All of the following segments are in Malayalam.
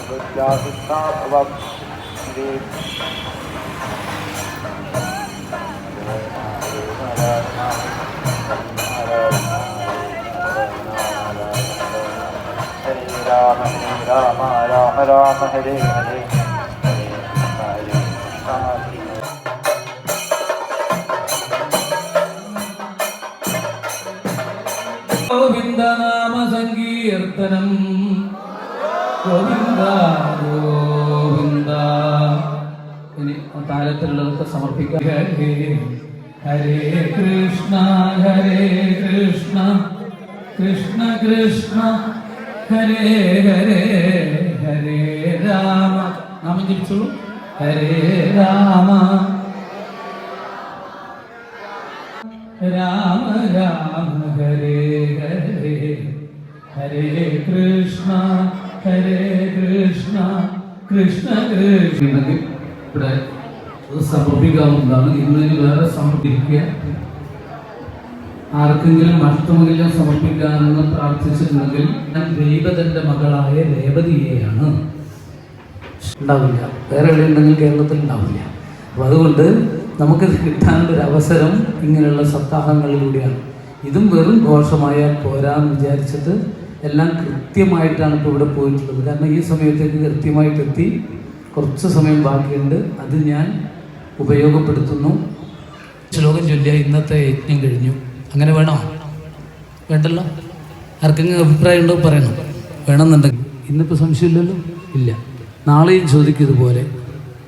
പ്രത്യാഹിത്താഭവം ശ്രീ രാമ രാമ രാമ ഹരേ ഹരേ ഗോവിന്ദനാമ സങ്കീർത്തനം ഗോവിന്ദ ഗോവിന്ദ ഇനി താരത്തിലുള്ളതൊക്കെ സമർപ്പിക്കുക ഹരേ കൃഷ്ണ ഹരേ കൃഷ്ണ കൃഷ്ണ കൃഷ്ണ ഹരേ ഹരേ ഹരേ രാമ. നാമം ജപിച്ചോളൂ. ഹരേ രാമ. രാമ രാമ ഹരേ ഹരേ ഹരേ കൃഷ്ണ. ഹരേ കൃഷ്ണ കൃഷ്ണ കൃഷ്ണ ഇവിടെ സമർപ്പിക്കാവുന്നതാണ്. ഇന്നതിന് വേറെ സമർപ്പിക്കുക. ആർക്കെങ്കിലും അഷ്ടമകലം സമർപ്പിക്കാമെന്ന് പ്രാർത്ഥിച്ചിട്ടുണ്ടെങ്കിൽ ഞാൻ ദൈവതന്റെ മകളായ രേവതിയെയാണ്. ഉണ്ടാവില്ല. വേറെ എവിടെയുണ്ടെങ്കിൽ കേരളത്തിൽ ഉണ്ടാവില്ല. അപ്പം അതുകൊണ്ട് നമുക്കിത് കിട്ടാനുള്ളൊരു അവസരം ഇങ്ങനെയുള്ള സപ്താഹങ്ങളിലൂടെയാണ്. ഇതും വെറും ഘോഷമായാൽ പോരാന്ന് വിചാരിച്ചിട്ട് എല്ലാം കൃത്യമായിട്ടാണ് ഇപ്പോൾ ഇവിടെ പോയിട്ടുള്ളത്. കാരണം ഈ സമയത്തേക്ക് കൃത്യമായിട്ട് എത്തി കുറച്ച് സമയം ബാക്കിയുണ്ട്. അത് ഞാൻ ഉപയോഗപ്പെടുത്തുന്നു. ശ്ലോകം ചൊല്ലിയ ഇന്നത്തെ യജ്ഞം കഴിഞ്ഞു. അങ്ങനെ വേണോ? വേണ്ടല്ലോ? ആർക്കെങ്കിലും അഭിപ്രായം ഉണ്ടോ പറയണം. വേണമെന്നുണ്ടെങ്കിൽ. ഇന്നിപ്പോൾ സംശയമില്ലല്ലോ? ഇല്ല. നാളെയും ചോദിക്കും ഇതുപോലെ.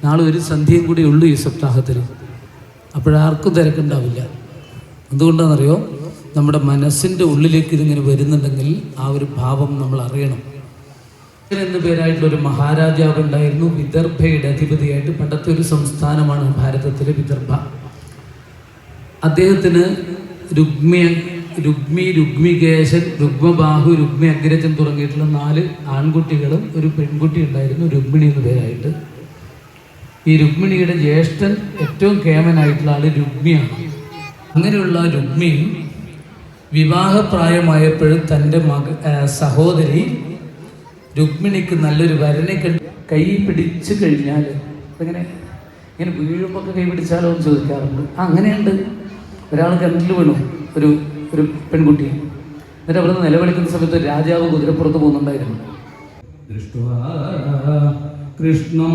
നാളെ ഒരു സന്ധ്യയും കൂടി ഉള്ളൂ ഈ സപ്താഹത്തിൽ. അപ്പോഴാർക്കും തിരക്കുണ്ടാവില്ല. എന്തുകൊണ്ടാണെന്നറിയോ? നമ്മുടെ മനസ്സിന്റെ ഉള്ളിലേക്ക് ഇതിങ്ങനെ വരുന്നുണ്ടെങ്കിൽ ആ ഒരു ഭാവം നമ്മൾ അറിയണം. എന്ന പേരായിട്ടുള്ളൊരു മഹാരാജാവ് ഉണ്ടായിരുന്നു. വിദർഭയുടെ അധിപതിയായിട്ട് പണ്ടത്തെ ഒരു സംസ്ഥാനമാണ് ഭാരതത്തിലെ വിദർഭ. അദ്ദേഹത്തിന് രുഗ്മി രുഗ്മി രുഗ്മികേശൻ രുഗ്മബാഹു രുഗ്മി അഗ്രജൻ തുടങ്ങിയിട്ടുള്ള നാല് ആൺകുട്ടികളും ഒരു പെൺകുട്ടി ഉണ്ടായിരുന്നു. രുഗ്മിണി എന്ന പേരായിട്ട്. ഈ രുഗ്മിണിയുടെ ജ്യേഷ്ഠൻ ഏറ്റവും കേമനായിട്ടുള്ള ആൾ രുഗ്മിയാണ്. അങ്ങനെയുള്ള രുഗ്മി വിവാഹപ്രായമായപ്പോഴും തന്റെ മക സഹോദരി രുക്മിണിക്ക് നല്ലൊരു വരനെ കൈ പിടിച്ചു കഴിഞ്ഞാൽ ഇങ്ങനെ ഇങ്ങനെ വീഴുമ്പോൾ കൈ പിടിച്ചാലോ എന്ന് ചോദിക്കാറുണ്ട്. അങ്ങനെയുണ്ട്. ഒരാൾ കിണറ്റിൽ വീണു. ഒരു ഒരു പെൺകുട്ടി. എന്നിട്ട് അവിടുന്ന് നിലവിളിക്കുന്ന സമയത്ത് രാജാവ് കുതിരപ്പുറത്ത് പോകുന്നുണ്ടായിരുന്നു. കൃഷ്ണം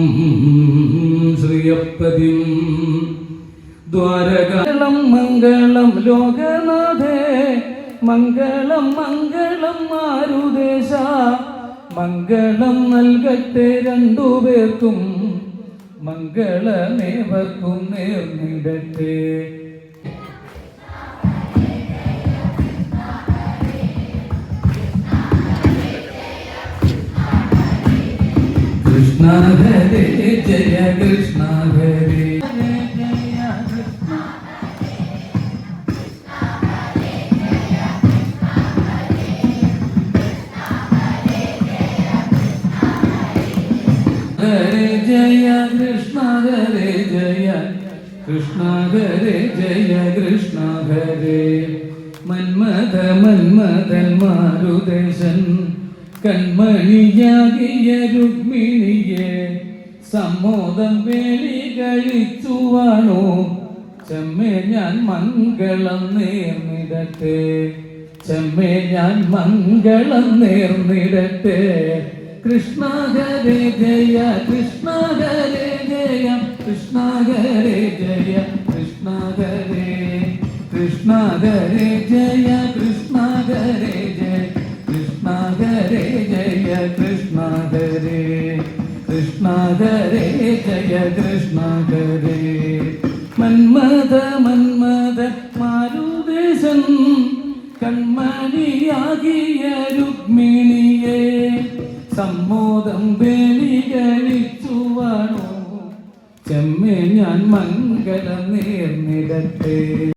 ശ്രീയപ്പതിം ദ്വാരകം മംഗളം ലോകനാഥേ മംഗളം മംഗളം മാരുദേശ മംഗളം നൽകട്ടെ രണ്ടു പേർക്കും. മംഗളമേവർക്കും നേർന്നിടട്ടെ കൃഷ്ണ ഹരേ ജയ കൃഷ്ണ ഹരേ. ഹരേ ജയ കൃഷ്ണ ഹരേ ജയ കൃഷ്ണ ഹരേ ജയ കൃഷ്ണ ഹരേ. മന്മഥ മന്മഥൻ മാരുദേശൻ കൺമണിയാകിയ രുക്മിണിയെ സമ്മോദം വേലി കഴിച്ചുവാണോ? ചെമ്മേ ഞാൻ മംഗളം നേർന്നിടട്ടെ. ചെമ്മേ ഞാൻ മംഗളം നേർന്നിടട്ടെ. കൃഷ്ണ ഹരേ ജയ കൃഷ്ണ ഹരേ ജയ കൃഷ്ണ ഹരേ ജയ കൃഷ്ണ ഹരേ കൃഷ്ണ ഹരേ ജയ കൃഷ്ണ ഹരേ ജയ കൃഷ്ണ ഹരേ ജയ കൃഷ്ണ ഹരേ കൃഷ്ണ ഹരേ ജയ കൃഷ്ണ ഹരേ മന്മത മന്മഥ മാരുദേശം കൺമണിയാകിയ രുക്മിണിയെ. സമ്മോദം ബലികളിച്ചുവാണോ ചെമ്മേ ഞാൻ മംഗളം നേർന്നിടട്ടെ.